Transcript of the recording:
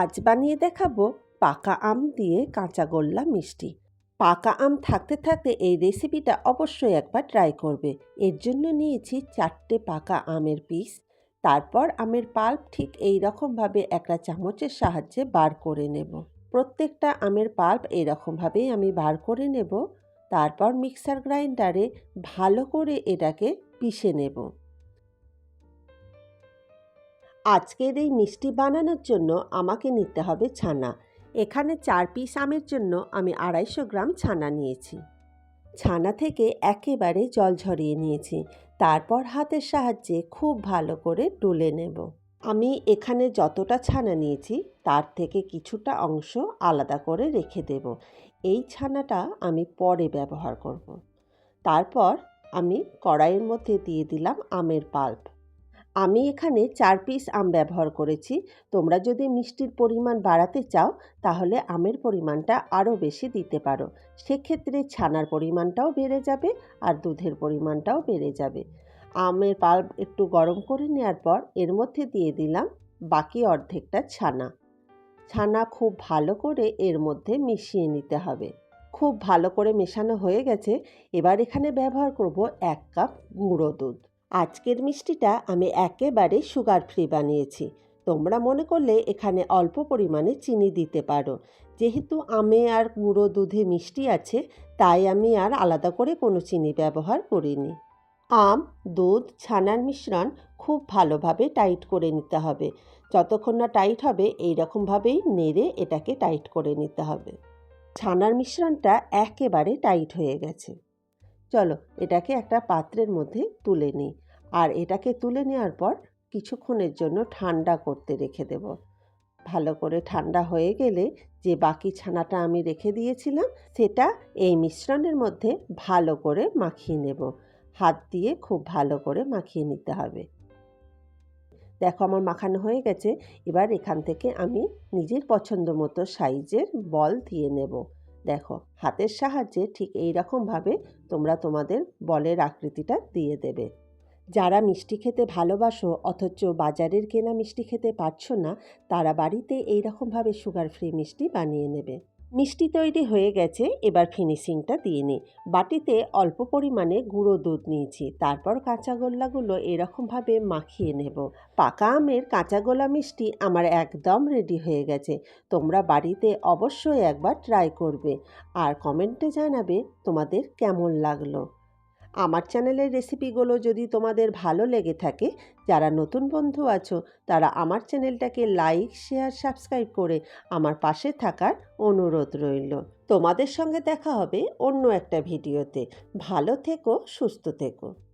আজ বানিয়ে দেখাবো পাকা আম দিয়ে কাঁচা গোল্লা মিষ্টি। পাকা আম থাকতে থাকতে এই রেসিপিটা অবশ্যই একবার ট্রাই করবে। এর জন্য নিয়েছি চারটে পাকা আমের পিস। তারপর আমের পাল্প ঠিক এই রকমভাবে একটা চামচের সাহায্যে বার করে নেব। প্রত্যেকটা আমের পাল্প এরকমভাবেই আমি বার করে নেব। তারপর মিক্সার গ্রাইন্ডারে ভালো করে এটাকে পিষে নেব। আজকের এই মিষ্টি বানানোর জন্য আমাকে নিতে হবে ছানা। এখানে চার পিস আমের জন্য আমি আড়াইশো গ্রাম ছানা নিয়েছি। ছানা থেকে একেবারে জল ঝরিয়ে নিয়েছি। তারপর হাতের সাহায্যে খুব ভালো করে ডুলে নেব। আমি এখানে যতটা ছানা নিয়েছি, তার থেকে কিছুটা অংশ আলাদা করে রেখে দেব। এই ছানাটা আমি পরে ব্যবহার করব। তারপর আমি কড়াইয়ের মধ্যে দিয়ে দিলাম আমের পাল্প। আমি এখানে চার পিস আম ব্যবহার করেছি। তোমরা যদি মিষ্টির পরিমাণ বাড়াতে চাও, তাহলে আমের পরিমাণটা আরও বেশি দিতে পারো। সেক্ষেত্রে ছানার পরিমাণটাও বেড়ে যাবে আর দুধের পরিমাণটাও বেড়ে যাবে। আমের পাল্প একটু গরম করে নেওয়ার পর এর মধ্যে দিয়ে দিলাম বাকি অর্ধেকটা ছানা। ছানা খুব ভালো করে এর মধ্যে মিশিয়ে নিতে হবে। খুব ভালো করে মেশানো হয়ে গেছে। এবার এখানে ব্যবহার করব এক কাপ গুঁড়ো দুধ। আজকের মিষ্টিটা আমি একেবারে সুগার ফ্রি বানিয়েছি। তোমরা মনে করলে এখানে অল্প পরিমাণে চিনি দিতে পারো। যেহেতু আমে আর গুঁড়ো দুধে মিষ্টি আছে, তাই আমি আর আলাদা করে কোনো চিনি ব্যবহার করিনি। আম, দুধ, ছানার মিশ্রণ খুব ভালোভাবে টাইট করে নিতে হবে। যতক্ষণ না টাইট হবে এই রকমভাবেই নেড়ে এটাকে টাইট করে নিতে হবে। ছানার মিশ্রণটা একেবারে টাইট হয়ে গেছে। চলো এটাকে একটা পাত্রের মধ্যে তুলে নিই। আর এটাকে তুলে নেওয়ার পর কিছুক্ষণের জন্য ঠান্ডা করতে রেখে দেব। ভালো করে ঠান্ডা হয়ে গেলে যে বাকি ছানাটা আমি রেখে দিয়েছিলাম, সেটা এই মিশ্রণের মধ্যে ভালো করে মাখিয়ে নেব। হাত দিয়ে খুব ভালো করে মাখিয়ে নিতে হবে। দেখো আমার মাখানো হয়ে গেছে। এবার এখান থেকে আমি নিজের পছন্দ মতো সাইজের বল দিয়ে নেব। দেখো, হাতের সাহায্যে ঠিক এই রকমভাবে তোমরা তোমাদের বলের আকৃতিটা দিয়ে দেবে। যারা মিষ্টি খেতে ভালোবাসো অথচ বাজারের কেনা মিষ্টি খেতে পারছ না, তারা বাড়িতে এই রকমভাবে সুগার ফ্রি মিষ্টি বানিয়ে নেবে। মিষ্টি তৈরি হয়ে গেছে, এবার ফিনিশিংটা দিয়ে নিই বাটিতে অল্প পরিমাণে গুঁড়ো দুধ নিয়েছি, তারপর কাঁচা গোল্লাগুলো এরকমভাবে মাখিয়ে নেব। পাকা আমের কাঁচা গোলা মিষ্টি আমার একদম রেডি হয়ে গেছে, তোমরা বাড়িতে অবশ্যই একবার ট্রাই করবে। আর কমেন্টে জানাবে তোমাদের কেমন লাগল। আমার চ্যানেলের রেসিপিগুলো যদি তোমাদের ভালো লেগে থাকে, যারা নতুন বন্ধু আছো, তারা আমার চ্যানেলটাকে লাইক, শেয়ার, সাবস্ক্রাইব করে আমার পাশে থাকার অনুরোধ রইল। তোমাদের সঙ্গে দেখা হবে অন্য একটা ভিডিওতে। ভালো থেকো, সুস্থ থেকো।